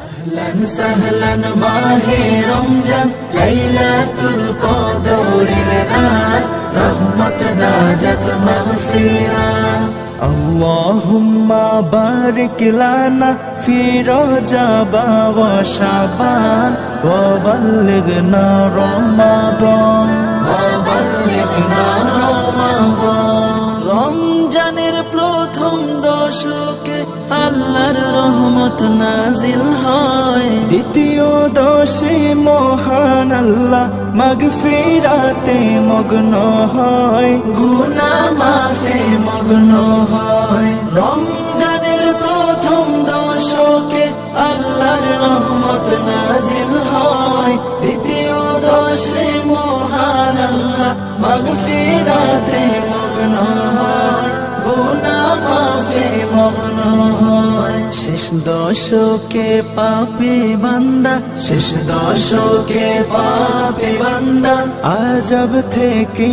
أهلا سهلا ماهي رمجان ليلة القدر الآن رحمتنا جت مغفرة اللهم بارك لنا في رجب وشعبان وبلغنا رمضان দশকে আল্লাহর রহমত নাজিল হয়। দ্বিতীয় দশে মহান আল্লাহ মাগফিরাতে মগ্ন হয়। গুনা মাফে মগ্ন হয়। রমজানের প্রথম দশকে আল্লাহর রহমত নাজিল হয়। দ্বিতীয় দশে মহান আল্লাহ মাগফিরাতে মগ্ন হয়। মগ্ন হয় শেষ দশকে পাপে বান্দা শেষ দশকে পাপে বান্দা। আজব থেকে